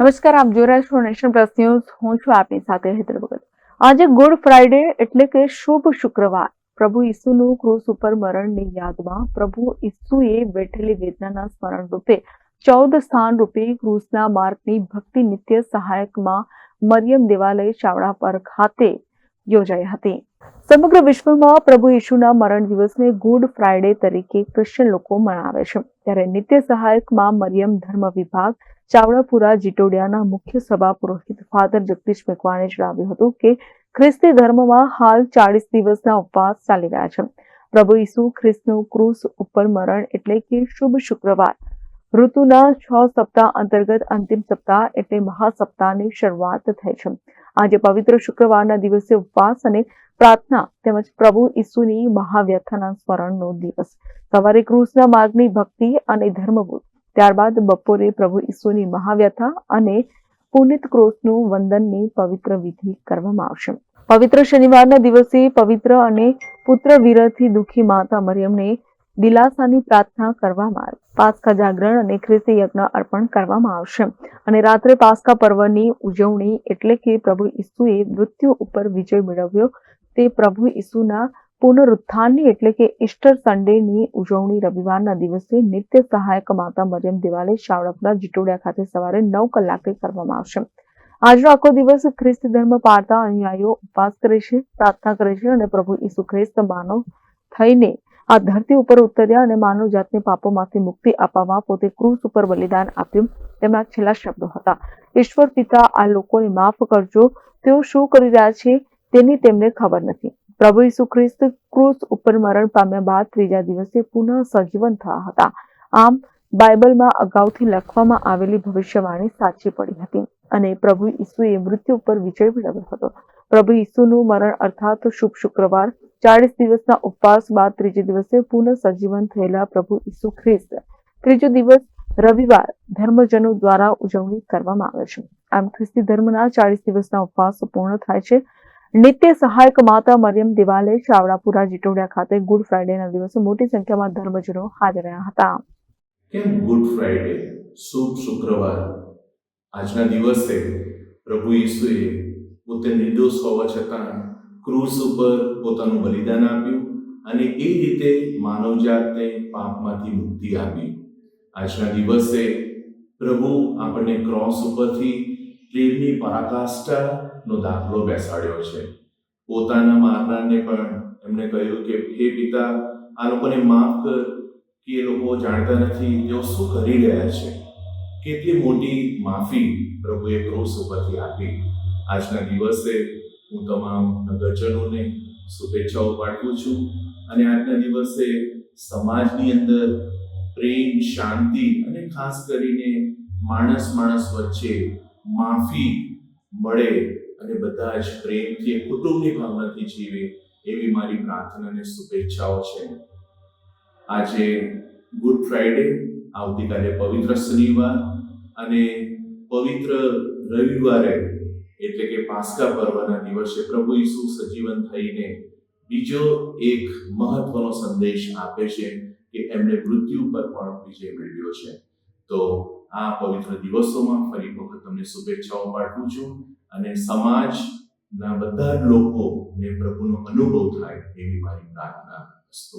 નમસ્કાર, આપ જોઈ રહ્યા છો નેશન પ્લસ ન્યૂઝ. હું છું આપની સાથે હેતર ભગત. આજે ગુડ ફ્રાઈડે એટલે કે શુભ શુક્રવાર. પ્રભુ ઈસુનું ક્રૂસ ઉપર મરણની યાદમાં પ્રભુ ઈસુએ બેઠેલી વેદનાના સ્મરણ રૂપે ચૌદ સ્થાન રૂપે ક્રૂસના માર્ગની ભક્તિ નિત્ય સહાયકમાં મરિયમ દેવાલય ચાવડા પર ખાતે યોજાઈ હતી. સમગ્ર વિશ્વમાં પ્રભુ ઈશુના મરણ દિવસને ગુડ ફ્રાઈડે તરીકે ક્રિશ્ચન લોકો મનાવે છે. ત્યારે નિત્ય સહાયકમાં મરિયમ ધર્મ વિભાગ, ચાવડાપુરા, જીટોડિયાના મુખ્ય સભા પુરોહિત ફાધર જગદીશ મેકવાણે જણાવ્યું હતું કે ખ્રિસ્તી ધર્મમાં હાલ ચાળીસ દિવસના ઉપવાસ ચાલી રહ્યા છે. પ્રભુ ઈસુ ખ્રિસ્તનું ક્રુસ ઉપર મરણ એટલે કે શુભ શુક્રવાર. ઋતુના છ સપ્તાહ અંતર્ગત અંતિમ સપ્તાહ એટલે મહાસપ્તાહની શરૂઆત થઈ છે. આજે પવિત્ર શુક્રવારના દિવસે ઉપવાસ અને પ્રાર્થના તેમજ પ્રભુ ઈસુની મહાવ્યથાના સ્મરણનો દિવસ. સવારે કૃષ્ણ માર્ગની ભક્તિ અને ધર્મબોધ, ત્યારબાદ બપોરે પ્રભુ ઈસુની મહાવ્યથા અને પુનિત ક્રોસનું વંદનની પવિત્ર વિધિ કરવામાં આવશે. પવિત્ર શનિવારના દિવસે પવિત્ર અને પુત્ર વિરહથી દુઃખી માતા મરિયમને દિલાસાની પ્રાર્થના કરવામાં પાસ્કા જાગરણ અને ખ્રિસ્તી યજ્ઞ અર્પણ કરવામાં આવશે. અને રાત્રે પાસ્કા પર્વની ઉજવણી એટલે કે પ્રભુ ઈસુએ મૃત્યુ ઉપર વિજય મેળવ્યો. તે પ્રભુ ઈસુના પુનરુત્થાનની એટલે કે ઈસ્ટર સન્ડેની ઉજવણી રવિવારના દિવસે નિત્ય સહાયક માતા મરિયમ દિવાલે શાવડાપુરા જીટોડિયા ખાતે સવારે નવ કલાકે કરવામાં આવશે. આજનો આખો દિવસ ખ્રિસ્તી ધર્મ પાળતા અનુયાયીઓ ઉપવાસ કરે છે, પ્રાર્થના કરે છે અને પ્રભુ ઈસુ ખ્રિસ્ત માનવ થઈને આ ધરતી ઉપર ઉતર્યા અને માનવ જાતને પાપોમાંથી મુક્તિ અપાવવા પોતે ક્રૂસ ઉપર બલિદાન આપ્યું. તેમના છેલ્લા શબ્દો હતા. ઈશ્વર પિતા, આ લોકોને માફ કરજો. તેઓ શું કરી રહ્યા છે તેની તેમને ખબર નથી. પ્રભુ ઈસુ ખ્રિસ્ત ક્રૂસ ઉપર મરણ પામ્યા બાદ ત્રીજા દિવસે પુનઃ સજીવન થયા હતા. આમ, બાઇબલમાં અગાઉથી લખવામાં આવેલી ભવિષ્યવાણી સાચી પડી હતી અને પ્રભુ ઈસુએ મૃત્યુ ઉપર વિજય મેળવ્યો હતો. પ્રભુ ઈસુનું મરણ અર્થાત શુભ શુક્રવાર, ચાળીસ દિવસના ઉપવાસ બાદ ત્રીજે દિવસે પુનઃ સજીવન થયેલા પ્રભુ ઈસુ ખ્રિસ્ત. ત્રીજો દિવસ રવિવાર, ધર્મજનો દ્વારા ઉજવણી કરવામાં આવે છે. આમ ખ્રિસ્તી ધર્મના ચાળીસ દિવસના ઉપવાસ પૂર્ણ થાય છે. નિત્ય સહાયક માતા મરિયમ દિવાલે ચાવડાપુરા, જીટોડિયા ખાતે ગુડ ફ્રાઈડેના દિવસે મોટી સંખ્યામાં ધર્મજનો હાજર રહ્યા હતા. કેમ ગુડ ફ્રાઈડે શુભ શુક્રવાર. આજના દિવસે પ્રભુ ઈસુએ પોતે નિર્દોષ હોવા છતાં ક્રૂસ ઉપર પોતાનું બલિદાન આપ્યું અને એ રીતે માનવજાતને પાપમાંથી મુક્તિ આપી. આજના દિવસે પ્રભુ આપણને ક્રોસ ઉપરથી પ્રેમની પરાકાષ્ઠાનો દાખલો બેસાડ્યો છે. પોતાના મારનારને પણ એમણે કહ્યું કે, હે પિતા, આ લોકોને માફ કર કે એ લોકો જાણતા નથી તેઓ શું કરી રહ્યા છે. કેટલી મોટી માફી પ્રભુએ ક્રોસ ઉપરથી આપી. આજના દિવસે હું તમામ નગરજનોને શુભેચ્છાઓ પાઠવું છું અને આજના દિવસે સમાજની અંદર પ્રેમ, શાંતિ અને ખાસ કરીને માણસ માણસ વચ્ચે માફી મળે અને બધા જ પ્રેમથી કુટુંબની ભાવનાથી જીવે એવી મારી પ્રાર્થના અને શુભેચ્છાઓ છે. આજે ગુડ ફ્રાઈડે આવતીકાલે પવિત્ર શનિવાર અને પવિત્ર રવિવારે એટલે કે પાસ્કા પર્વના દિવસે પ્રભુ ઈસુ સજીવન થઈને બીજો એક મહત્વનો સંદેશ આપે છે કે એમણે મૃત્યુ પર પણ વિજય મેળવ્યો છે. તો આ પવિત્ર દિવસોમાં ફરી વખત તમને શુભેચ્છાઓ પાઠવું છું અને સમાજના બધા લોકોને પ્રભુનો અનુભવ થાય એવી મારી પ્રાર્થના અસ્તુ